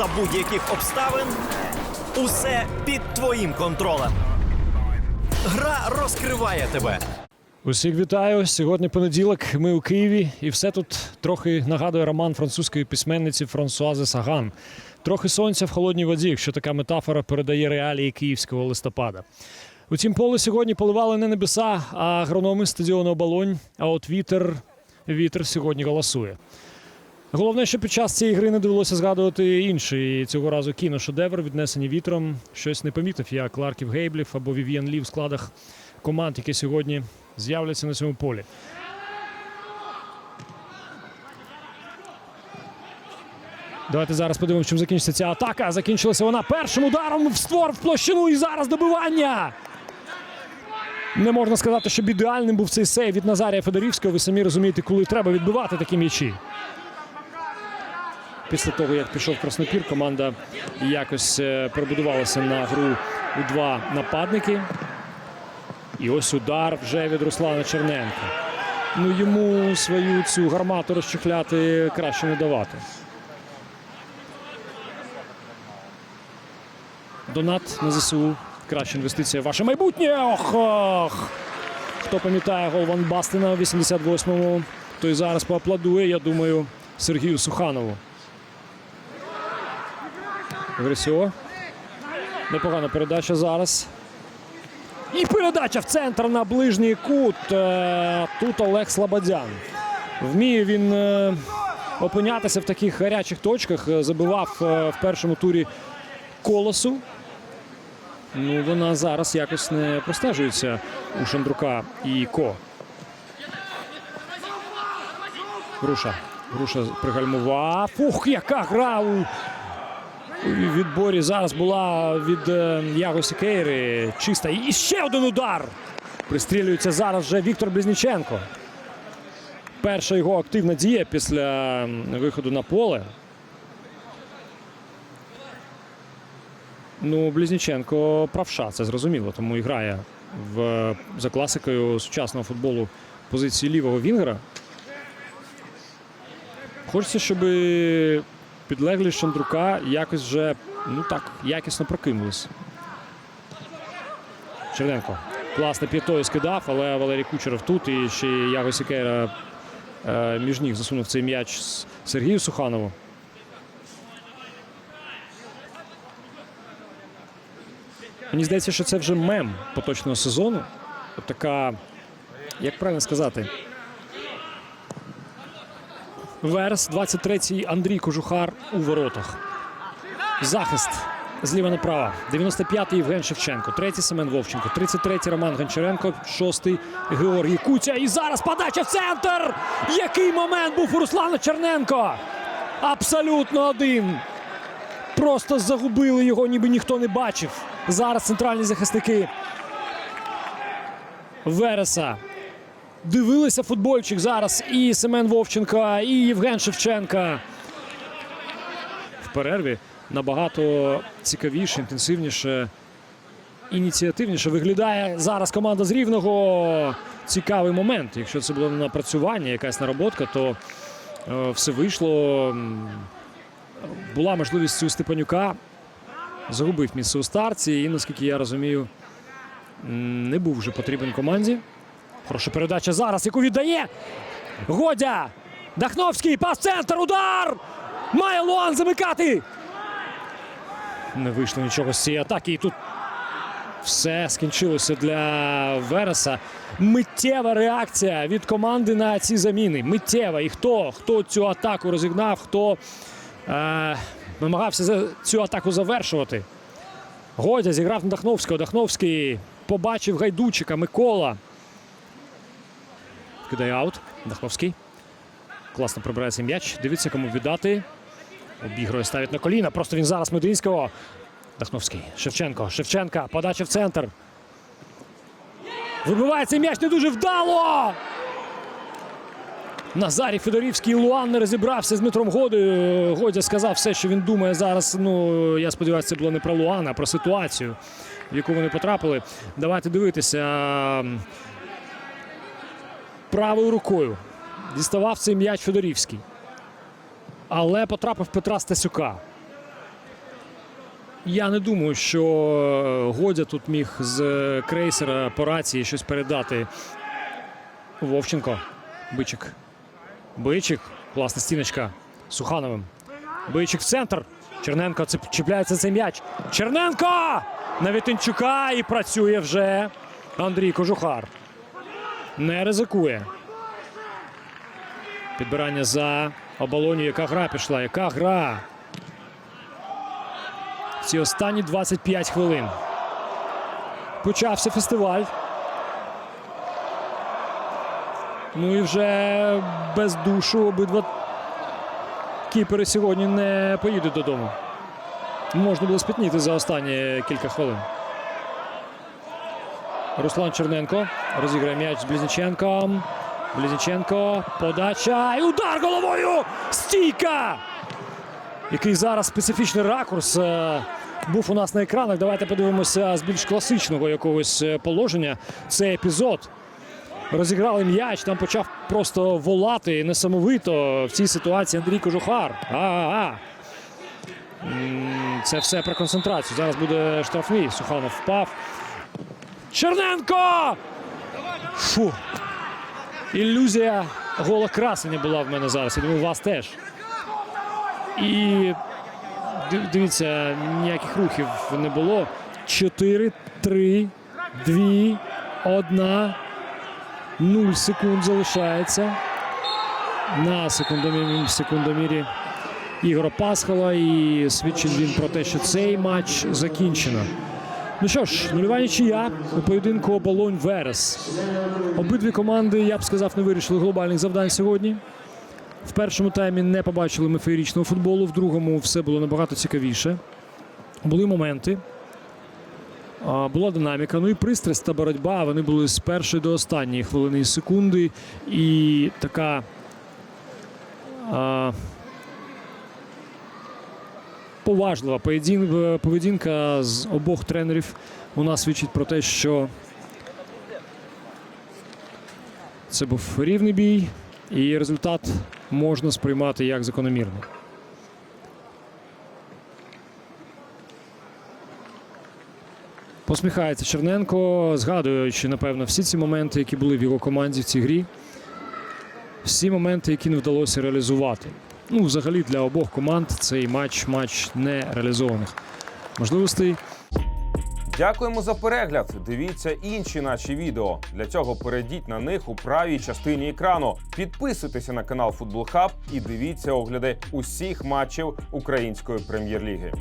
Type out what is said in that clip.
за будь-яких обставин. Усе під твоїм контролем. Гра розкриває тебе. Усіх вітаю. Сьогодні понеділок. Ми у Києві, і все тут трохи нагадує роман французької письменниці Франсуази Саган. Трохи сонця в холодній воді, якщо така метафора передає реалії київського листопада. Утім, поле сьогодні поливали не небеса, а агрономи стадіону оболонь. А от вітер, вітер сьогодні голосує. Головне, що під час цієї гри не довелося згадувати інший цього разу кіношедевр, віднесені вітром. Щось не помітив я Кларків Гейблів або Вів'єн Лі в складах команд, які сьогодні з'являться на цьому полі. Давайте зараз подивимося, чим закінчиться ця атака. Закінчилася вона першим ударом в створ в площину і зараз добивання. Не можна сказати, щоб ідеальним був цей сейв від Назарія Федорівського. Ви самі розумієте, коли треба відбивати такі м'ячі. Після того, як пішов Краснопір, команда якось е, перебудувалася на гру у два нападники. І ось удар вже від Руслана Черненка. Ну йому свою цю гармату розчехляти краще не давати. Донат на ЗСУ. Краща інвестиція в ваше майбутнє. Ох, ох. Хто пам'ятає гол Ван Бастина у 88-му, той зараз поаплодує, я думаю, Сергію Суханову. Грисьо. Непогана передача зараз. І передача в центр на ближній кут. Е, Тут Олег Слободян. Вміє він е, опинятися в таких гарячих точках. Е, Забивав в першому турі колосу. Ну, вона зараз якось не простежується у Шандрука і Ко. Груша. Груша пригальмував. Ух, яка гра у у відборі зараз була від е, Яго Сікейри. Чиста. І ще один удар. Пристрілюється зараз вже Віктор Близніченко. Перша його активна дія після виходу на поле. Ну, Близніченко правша, це зрозуміло, тому і грає в, за класикою сучасного футболу позиції лівого Вінгера. Хочеться, щоб підлеглі Шандрука якось вже ну так якісно прокинулись. Черненко класно п'ятою скидав, але Валерій Кучеров тут і ще Яго Сікера е, між ніг засунув цей м'яч с- Сергію Суханову. Мені здається, що це вже мем поточного сезону. Така, як правильно сказати, Верс, 23-й Андрій Кожухар у воротах. Захист зліва направо. 95-й Євген Шевченко. Третій Семен Вовченко. 33-й Роман Гончаренко. Шостий Георгій Куця. І зараз подача в центр. Який момент був у Руслана Черненко. Абсолютно один. Просто загубили його, ніби ніхто не бачив. Зараз центральні захисники Вереса дивилися футбольчик зараз і Семен Вовченка, і Євген Шевченка. В перерві набагато цікавіше, інтенсивніше, ініціативніше виглядає зараз команда з Рівного. Цікавий момент. Якщо це було напрацювання, якась нароботка, то е, все вийшло. Була можливість у Степанюка. Загубив місце у старці і, наскільки я розумію, не був вже потрібен команді. Хороша передача зараз, яку віддає. Годя. Дахновський, пас центр, удар! Має Луан замикати. Не вийшло нічого з цієї атаки. І тут все скінчилося для Вереса. Миттєва реакція від команди на ці заміни. Миттєва. І хто? Хто цю атаку розігнав, хто е, намагався цю атаку завершувати. Годя зіграв на Дахновського. Дахновський побачив гайдучика Микола. Кидає аут. Дахновський. Класно прибирає м'яч. Дивіться, кому віддати. Обігрує, ставить на коліна. Просто він зараз Мединського. Дахновський. Шевченко. Шевченка. Подача в центр. Вибиває цей м'яч не дуже вдало. Назарій Федорівський Луан не розібрався з Дмитром Годою. Годя сказав все, що він думає зараз. Ну, я сподіваюся, це було не про Луана, а про ситуацію, в яку вони потрапили. Давайте дивитися. Правою рукою діставав цей м'яч Федорівський. Але потрапив Петра Стасюка. Я не думаю, що Годя тут міг з крейсера по рації щось передати. Вовченко. Бичик. Бичик. Класна стіночка. Сухановим. Бичик в центр. Черненко чіпляється цей м'яч. Черненко! На Вітинчука і працює вже Андрій Кожухар. Не ризикує. Підбирання за оболоню. Яка гра пішла? Яка гра? Ці останні 25 хвилин. Почався фестиваль. Ну і вже без душу обидва кіпери сьогодні не поїдуть додому. Можна було спітніти за останні кілька хвилин. Руслан Черненко розіграє м'яч з Близніченком. Близніченко. Подача. І удар головою! Стійка! Який зараз специфічний ракурс е, був у нас на екранах. Давайте подивимося з більш класичного якогось е, положення. Цей епізод. Розіграли м'яч, там почав просто волати несамовито в цій ситуації Андрій Кожухар. А-а-а. Це все про концентрацію. Зараз буде штрафний. Суханов впав. Черненко! Фу. Ілюзія гола красення була в мене зараз. Я думаю, у вас теж. І дивіться, ніяких рухів не було. 4, 3, 2, 1. 0 секунд залишається. На секундомірі, секундомірі Ігора Пасхала. І свідчить він про те, що цей матч закінчено. Ну що ж, нульова нічия у поєдинку оболонь Верес. Обидві команди, я б сказав, не вирішили глобальних завдань сьогодні. В першому таймі не побачили ми феєрічного футболу, в другому все було набагато цікавіше. Були моменти. Була динаміка, ну і пристрасть та боротьба. Вони були з першої до останньої хвилини і секунди. І така поважлива поведінка з обох тренерів у нас свідчить про те, що це був рівний бій, і результат можна сприймати як закономірний. Посміхається Черненко, згадуючи, напевно, всі ці моменти, які були в його команді в цій грі. Всі моменти, які не вдалося реалізувати. Ну, взагалі, для обох команд цей матч матч не реалізованих можливостей. Дякуємо за перегляд. Дивіться інші наші відео. Для цього перейдіть на них у правій частині екрану. Підписуйтеся на канал Футбол Хаб і дивіться огляди усіх матчів української прем'єр-ліги.